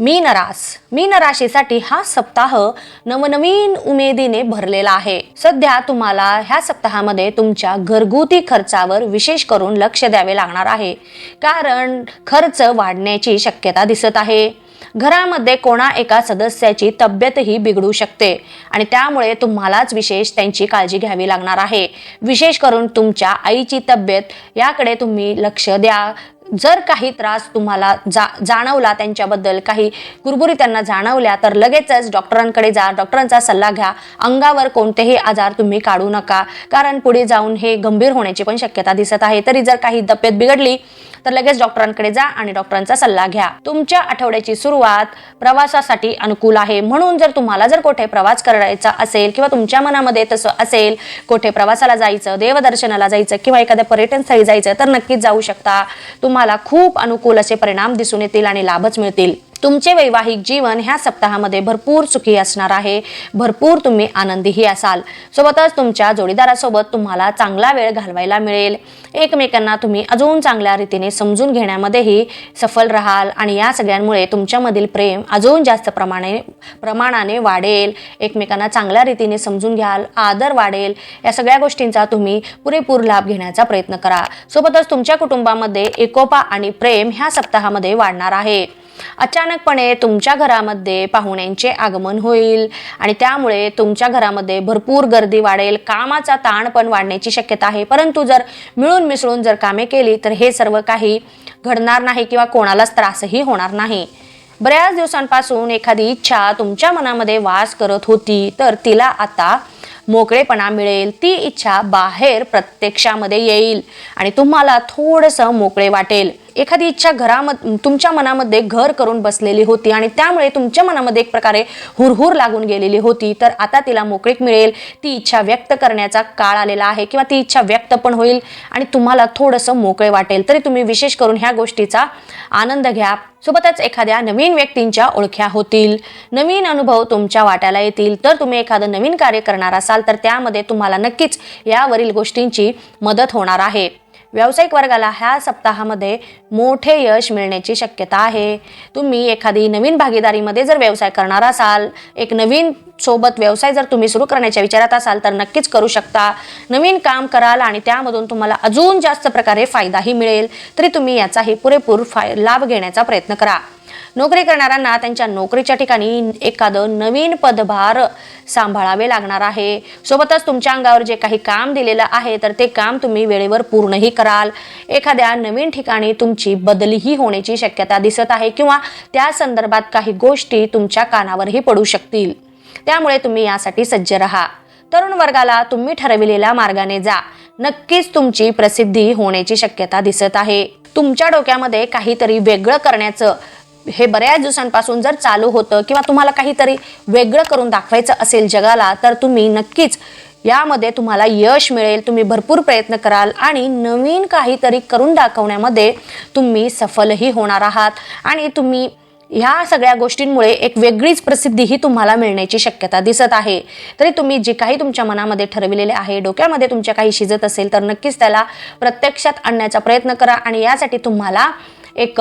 मीन रास मीन राशीसाठी हा सप्ताह नवनवीन उमेदीने भरलेला आहे. सध्या तुम्हाला ह्या सप्ताहामध्ये तुमच्या घरगुती खर्चावर विशेष करून लक्ष द्यावे लागणार आहे. कारण खर्च वाढण्याची शक्यता दिसत आहे. घरामध्ये कोणा एका सदस्याची तब्येतही बिघडू शकते आणि त्यामुळे तुम्हालाच विशेष त्यांची काळजी घ्यावी लागणार आहे. विशेष करून तुमच्या आईची तब्येत याकडे तुम्ही लक्ष द्या. जर काही त्रास तुम्हाला जा जाणवला त्यांच्याबद्दल काही कुरबुरी त्यांना जाणवल्या तर लगेचच डॉक्टरांकडे जा. डॉक्टरांचा सल्ला घ्या. अंगावर कोणतेही आजार तुम्ही काढू नका. कारण पुढे जाऊन हे गंभीर होण्याची पण शक्यता दिसत आहे. तरी जर काही तब्येत बिघडली तर लगेच डॉक्टरांकडे जा आणि डॉक्टरांचा सल्ला घ्या. तुमच्या आठवड्याची सुरुवात प्रवासासाठी अनुकूल आहे. म्हणून जर तुम्हाला जर कुठे प्रवास करायचा असेल किंवा तुमच्या मनामध्ये तसं असेल कुठे प्रवासाला जायचं देवदर्शनाला जायचं किंवा एखाद्या पर्यटन स्थळी जायचं तर नक्कीच जाऊ शकता. तुम्हाला खूप अनुकूल असे परिणाम दिसून येतील आणि लाभच मिळतील. तुमचे वैवाहिक जीवन ह्या सप्ताहामध्ये भरपूर सुखी असणार आहे. भरपूर तुम्ही आनंदीही असाल. सोबतच तुमच्या जोडीदारासोबत तुम्हाला चांगला वेळ घालवायला मिळेल. एकमेकांना तुम्ही अजून चांगल्या रीतीने समजून घेण्यामध्येही सफल राहाल आणि या सगळ्यांमुळे तुमच्यामधील प्रेम अजून जास्त प्रमाणे प्रमाणाने वाढेल. एकमेकांना चांगल्या रीतीने समजून घ्याल आदर वाढेल. या सगळ्या गोष्टींचा तुम्ही पुरेपूर लाभ घेण्याचा प्रयत्न करा. सोबतच तुमच्या कुटुंबामध्ये एकोपा आणि प्रेम ह्या सप्ताहामध्ये वाढणार आहे. अचानकपणे तुमच्या घरामध्ये पाहुण्यांचे आगमन होईल आणि त्यामुळे तुमच्या घरामध्ये भरपूर गर्दी वाढेल कामाचा ताण पण वाढण्याची शक्यता आहे. परंतु जर मिळून मिसळून जर कामे केली तर हे सर्व काही घडणार नाही किंवा कोणालाच त्रासही होणार नाही. बऱ्याच दिवसांपासून एखादी इच्छा तुमच्या मनामध्ये वास करत होती तर तिला आता मोकळेपणा मिळेल. ती इच्छा बाहेर प्रत्यक्षामध्ये येईल आणि तुम्हाला थोडंसं मोकळे वाटेल. एखादी इच्छा घरामध्ये तुमच्या मनामध्ये घर करून बसलेली होती आणि त्यामुळे तुमच्या मनामध्ये एक प्रकारे हुरहुर लागून गेलेली होती तर आता तिला मोकळीक मिळेल. ती इच्छा व्यक्त करण्याचा काळ आलेला आहे किंवा ती इच्छा व्यक्त पण होईल आणि तुम्हाला थोडंसं मोकळे वाटेल. तरी तुम्ही विशेष करून ह्या गोष्टीचा आनंद घ्या. सोबतच एखाद्या नवीन व्यक्तींच्या ओळख्या होतील. नवीन अनुभव तुमच्या वाट्याला येतील. तर तुम्ही एखादं नवीन कार्य करणार असाल तर त्यामध्ये तुम्हाला नक्कीच यावरील गोष्टींची मदत होणार आहे. व्यावसायिक वर्गाला ह्या सप्ताहामध्ये मोठे यश मिळण्याची शक्यता आहे. तुम्ही एखादी नवीन भागीदारीमध्ये जर व्यवसाय करणार असाल एक नवीन सोबत व्यवसाय जर तुम्ही सुरू करण्याच्या विचारात असाल तर नक्कीच करू शकता. नवीन काम कराल आणि त्यामधून तुम्हाला अजून जास्त प्रकारे फायदाही मिळेल. तरी तुम्ही याचाही पुरेपूर फाय लाभ घेण्याचा प्रयत्न करा. नोकरी करणाऱ्यांना त्यांच्या नोकरीच्या ठिकाणी एखादं नवीन पदभार सांभाळावे लागणार आहे. सोबतच तुमच्या अंगावर जे काही काम दिलेलं आहे तर ते काम तुम्ही वेळेवर पूर्णही कराल. एखाद्या नवीन ठिकाणी तुमची बदलीही होण्याची शक्यता दिसत आहे किंवा त्या संदर्भात काही गोष्टी तुमच्या कानावरही पडू शकतील. त्यामुळे तुम्ही यासाठी सज्ज राहा. तरुण वर्गाला तुम्ही ठरविलेल्या मार्गाने जा. नक्कीच तुमची प्रसिद्धी होण्याची शक्यता दिसत आहे. तुमच्या डोक्यामध्ये काहीतरी वेगळं करण्याचं हे बऱ्याच दिवसांपासून जर चालू होतं किंवा तुम्हाला काहीतरी वेगळं करून दाखवायचं असेल जगाला तर तुम्ही नक्कीच यामध्ये तुम्हाला यश मिळेल. तुम्ही भरपूर प्रयत्न कराल आणि नवीन काहीतरी करून दाखवण्यामध्ये तुम्ही सफलही होणार आहात. आणि तुम्ही ह्या सगळ्या गोष्टींमुळे एक वेगळीच प्रसिद्धीही तुम्हाला मिळण्याची शक्यता दिसत आहे. तरी तुम्ही जे काही तुमच्या मनामध्ये ठरविलेले आहे डोक्यामध्ये तुमच्या काही शिजत असेल तर नक्कीच त्याला प्रत्यक्षात आणण्याचा प्रयत्न करा आणि यासाठी तुम्हाला एक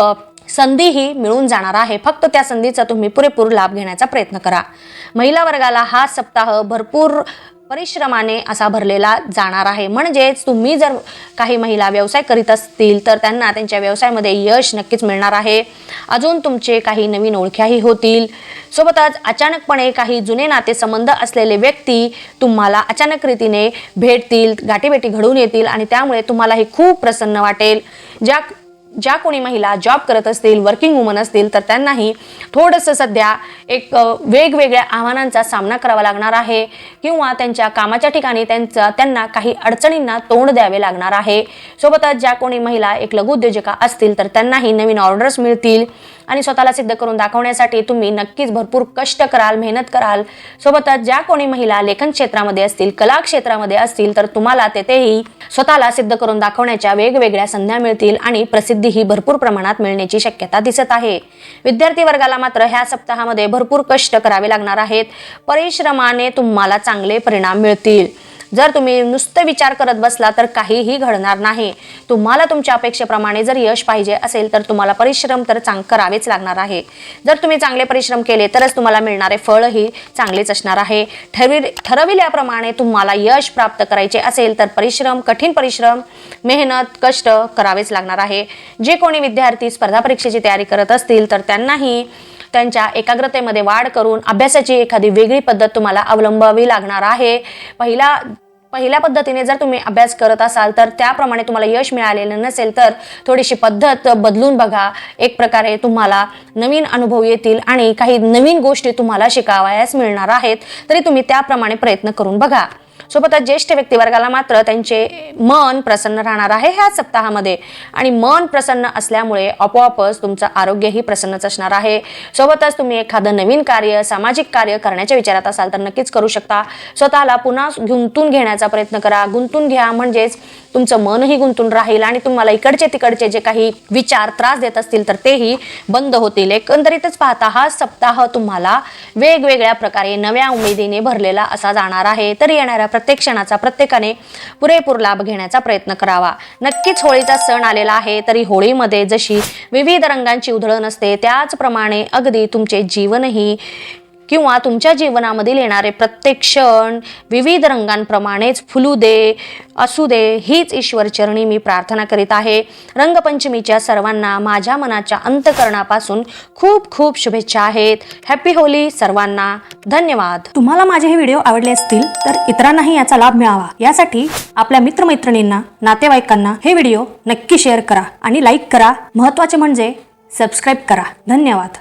संधीही मिळून जाणार आहे. फक्त त्या संधीचा तुम्ही पुरेपूर लाभ घेण्याचा प्रयत्न करा. महिला वर्गाला हा सप्ताह भरपूर परिश्रमाने असा भरलेला जाणार आहे. म्हणजेच तुम्ही जर काही महिला व्यवसाय करीत असतील तर त्यांना त्यांच्या व्यवसायामध्ये यश नक्कीच मिळणार आहे. अजून तुमचे काही नवीन ओळख्याही होतील. सोबतच अचानकपणे काही जुने नातेसंबंध असलेले व्यक्ती तुम्हाला अचानक रीतीने भेटतील गाठीभेटी घडून येतील आणि त्यामुळे तुम्हालाही खूप प्रसन्न वाटेल. ज्या ज्या कोणी महिला जॉब करत असतील वर्किंग वुमन असतील तर त्यांनाही थोडंसं सध्या एक वेगवेगळ्या आव्हानांचा सामना करावा लागणार आहे किंवा त्यांच्या कामाच्या ठिकाणी त्यांचा त्यांना काही अडचणींना तोंड द्यावे लागणार आहे. सोबतच ज्या कोणी महिला एक लघुउद्योजिका असतील तर त्यांनाही नवीन ऑर्डर्स मिळतील. आणि स्वतःला सिद्ध करून दाखवण्यासाठी तुम्ही नक्कीच भरपूर कष्ट कराल मेहनत कराल. सोबतच ज्या कोणी महिला लेखन क्षेत्रामध्ये असतील कला क्षेत्रामध्ये असतील तर तुम्हाला तेथेही स्वतःला सिद्ध करून दाखवण्याच्या वेगवेगळ्या संध्या मिळतील आणि प्रसिद्ध प्रसिद्धीही भरपूर प्रमाणात मिळण्याची शक्यता दिसत आहे. विद्यार्थी वर्गाला मात्र ह्या सप्ताहामध्ये भरपूर कष्ट करावे लागणार आहेत. परिश्रमाने तुम्हाला चांगले परिणाम मिळतील. जर तुम्ही नुसतं विचार करत बसला तर काहीही घडणार नाही. तुम्हाला तुमच्या अपेक्षेप्रमाणे जर यश पाहिजे असेल तर तुम्हाला परिश्रम तर चांग करावेच लागणार आहे. जर तुम्ही चांगले परिश्रम केले तरच तुम्हाला मिळणारे फळही चांगलेच असणार आहे. ठरवी ठरविल्याप्रमाणे तुम्हाला यश प्राप्त करायचे असेल तर परिश्रम कठीण परिश्रम मेहनत कष्ट करावेच लागणार आहे. जे कोणी विद्यार्थी स्पर्धा परीक्षेची तयारी करत असतील तर त्यांनाही त्यांच्या एकाग्रतेमध्ये वाढ करून अभ्यासाची एखादी वेगळी पद्धत तुम्हाला अवलंबावी लागणार आहे. पहिला पहिल्या पद्धतीने जर तुम्ही अभ्यास करत असाल तर त्याप्रमाणे तुम्हाला यश मिळालेलं नसेल तर थोडीशी पद्धत बदलून बघा. एक प्रकारे तुम्हाला नवीन अनुभव येतील आणि काही नवीन गोष्टी तुम्हाला शिकावयास मिळणार आहेत. तरी तुम्ही त्याप्रमाणे प्रयत्न करून बघा. सोबतच ज्येष्ठ व्यक्तिवर्गाला मात्र त्यांचे मन प्रसन्न राहणार आहे ह्या सप्ताहामध्ये. आणि मन प्रसन्न असल्यामुळे आपोआपच तुमचं आरोग्यही प्रसन्नच असणार आहे. सोबतच तुम्ही एखादं नवीन कार्य सामाजिक कार्य करण्याच्या विचारात असाल तर नक्कीच करू शकता. स्वतःला पुन्हा गुंतून घेण्याचा प्रयत्न करा. गुंतून घ्या म्हणजेच तुमचं मनही गुंतून राहील आणि तुम्हाला इकडचे तिकडचे जे काही विचार त्रास देत असतील तर तेही बंद होतील. एकंदरीतच पाहता हा सप्ताह तुम्हाला वेगवेगळ्या प्रकारे नव्या उमेदीने भरलेला असा जाणार आहे. तर येणाऱ्या प्रत्येक क्षणाचा प्रत्येकाने पुरेपूर लाभ घेण्याचा प्रयत्न करावा. नक्कीच होळीचा सण आलेला आहे तरी होळीमध्ये जशी विविध रंगांची उधळण असते त्याचप्रमाणे अगदी तुमचे जीवनही किंवा तुमच्या जीवनामधील येणारे प्रत्येक क्षण विविध रंगांप्रमाणेच फुलू दे असू दे हीच ईश्वरचरणी मी प्रार्थना करीत आहे. रंगपंचमीच्या सर्वांना माझ्या मनाच्या अंतकरणापासून खूप खूप शुभेच्छा आहेत. हॅपी होली सर्वांना. धन्यवाद. तुम्हाला माझे हे व्हिडिओ आवडले असतील तर इतरांनाही याचा लाभ मिळावा. यासाठी आपल्या मित्रमैत्रिणींना नातेवाईकांना हे व्हिडिओ नक्की शेअर करा आणि लाईक करा. महत्त्वाचे म्हणजे सबस्क्राईब करा. धन्यवाद.